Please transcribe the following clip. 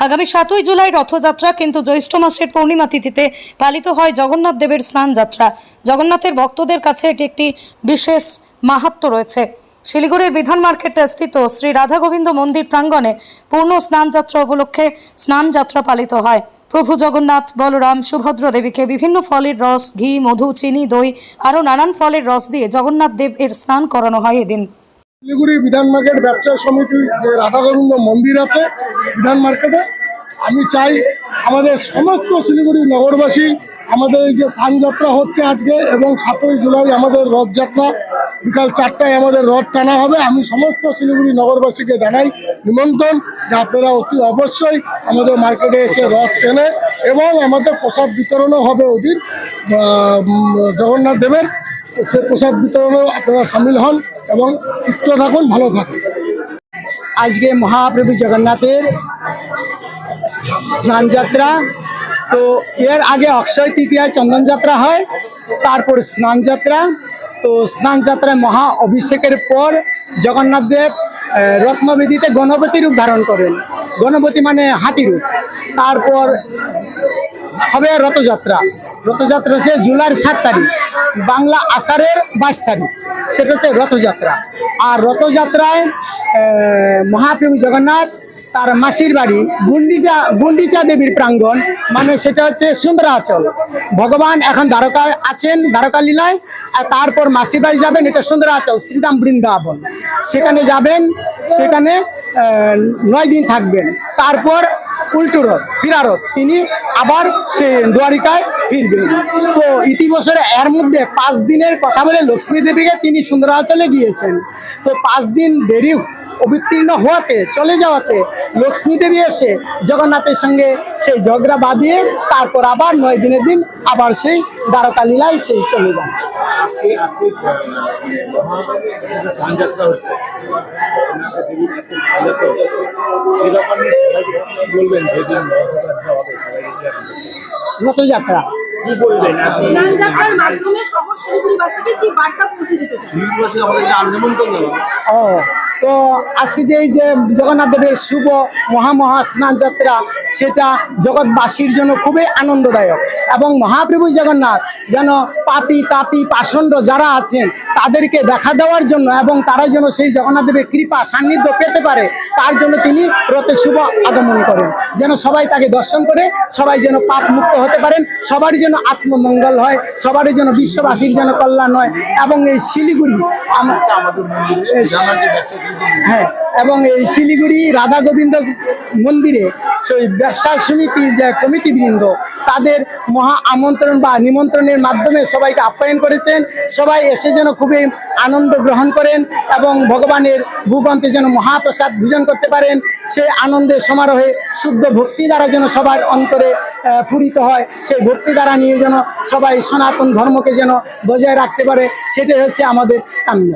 আগামী সাতই জুলাই রথযাত্রা কিন্তু জ্যৈষ্ঠ মাসের পূর্ণিমা তিথিতে পালিত হয় জগন্নাথ দেবের স্নান যাত্রা জগন্নাথের ভক্তদের কাছে এটি একটি বিশেষ মাহাত্ম রয়েছে। শিলিগুড়ির বিধান মার্কেটে স্থিত শ্রী রাধা গোবিন্দ মন্দির প্রাঙ্গণে পূর্ণ স্নান যাত্রা উপলক্ষে স্নান যাত্রা পালিত হয়। প্রভু জগন্নাথ, বলরাম, সুভদ্র দেবীকে বিভিন্ন ফলের রস, ঘি, মধু, চিনি, দই, আরও নানান ফলের রস দিয়ে জগন্নাথ দেব এর স্নান করানো হয় এদিন। শিলিগুড়ি বিধান মার্কেট ব্যবসা সমিতির যে রাধাগোবিন্দ মন্দির আছে বিধান মার্কেটে, আমি চাই আমাদের সমস্ত শিলিগুড়ি নগরবাসী আমাদের এই যে স্নানযাত্রা হচ্ছে আজকে এবং সাতই জুলাই আমাদের রথযাত্রা, বিকাল চারটায় আমাদের রথ টানা হবে। আমি সমস্ত শিলিগুড়ি নগরবাসীকে জানাই নিমন্ত্রণ যে আপনারা অতি অবশ্যই আমাদের মার্কেটে এসে রথ কেনে এবং আমাদের প্রসাদ বিতরণও হবে ওদিন জগন্নাথ দেবের, সে প্রসাদ বিতরণেও আপনারা সামিল হন। এবং সুস্থ থাকুন, ভালো থাকুন। আজকে মহাপ্রভু জগন্নাথের স্নান যাত্রা। তো এর আগে অক্ষয় তৃতীয়ায় চন্দন যাত্রা হয়, তারপর স্নান যাত্রা। তো স্নান যাত্রায় মহা অভিষেকের পর জগন্নাথ দেব রত্নবেদিতে গণপতি রূপ ধারণ করেন। গণপতি মানে হাতি রূপ। তারপর হবে রথযাত্রা। রথযাত্রা হচ্ছে জুলাইয়ের সাত তারিখ, বাংলা আষাঢ়ের বাইশ তারিখ, সেটা হচ্ছে রথযাত্রা। আর রথযাত্রায় মহাপ্রভু জগন্নাথ তার মাসির বাড়ি গুন্ডিচা গুন্ডিচা দেবীর প্রাঙ্গণ মানে সেটা হচ্ছে সুন্দরাচল। ভগবান এখন দ্বারকায় আছেন, দ্বারকা লীলায়, আর তারপর মাসির বাড়ি যাবেন, এটা সুন্দরাচল, শ্রীরাম বৃন্দাবন। সেখানে যাবেন, সেখানে নয় দিন থাকবেন। তারপর উল্টো রথ ফিরারথ তিনি আবার সে দ্বারিকায় তো ইতি বছরে এর মধ্যে পাঁচ দিনের কথা বলে লক্ষ্মী দেবীকে তিনি সুন্দরাচলে গিয়েছেন। তো পাঁচ দিন দেরি অবিতীর্ণ হওয়াতে, চলে যাওয়াতে লক্ষ্মী দেবী এসে জগন্নাথের সঙ্গে সেই ঝগড়া বাঁধিয়ে তারপর আবার নয় দিনের দিন আবার সেই দ্বারকা লীলায় সেই চলে যান। বলবেন রথযাত্রা কি বলবেন আপনি? স্নান যাত্রার মাধ্যমে শহর শিলিগুড়িবাসীকে কি বার্তা পৌঁছে দিতে চান? নির্বাচনে আমাদেরকে আমন্ত্রণ দেওয়া ও তো আজকে যে এই যে জগন্নাথ দেবের শুভ মহামহা স্নান যাত্রা সেটা জগৎবাসীর জন্য খুবই আনন্দদায়ক। এবং মহাপ্রভু জগন্নাথ যেন পাপি তাপি পাষণ্ড যারা আছেন তাদেরকে দেখা দেওয়ার জন্য এবং তারা যেন সেই জগন্নাথ দেবের কৃপা সান্নিধ্য পেতে পারে তার জন্য তিনি রথে শুভ আগমন করেন। যেন সবাই তাকে দর্শন করে সবাই যেন পাপ মুক্ত হতে পারেন সবারই যেন আত্মমঙ্গল হয় সবারই যেন বিশ্ববাসীর যেন কল্যাণ হয় এবং এই শিলিগুড়ি আমাদের হ্যাঁ। এবং এই শিলিগুড়ি রাধা গোবিন্দ মন্দিরে সেই ব্যবসা সমিতির যে কমিটিবৃন্দ তাদের মহা আমন্ত্রণ বা নিমন্ত্রণের মাধ্যমে সবাইকে আপ্যায়ন করেছেন। সবাই এসে যেন খুবই আনন্দ গ্রহণ করেন এবং ভগবানের ভূগন্তে যেন মহাপ্রসাদ ভোজন করতে পারেন। সে আনন্দের সমারোহে শুদ্ধ ভক্তি দ্বারা যেন সবার অন্তরে পূরিত হয়। সেই ভক্তি দ্বারা নিয়ে যেন সবাই সনাতন ধর্মকে যেন বজায় রাখতে পারে, সেটাই হচ্ছে আমাদের কাম্য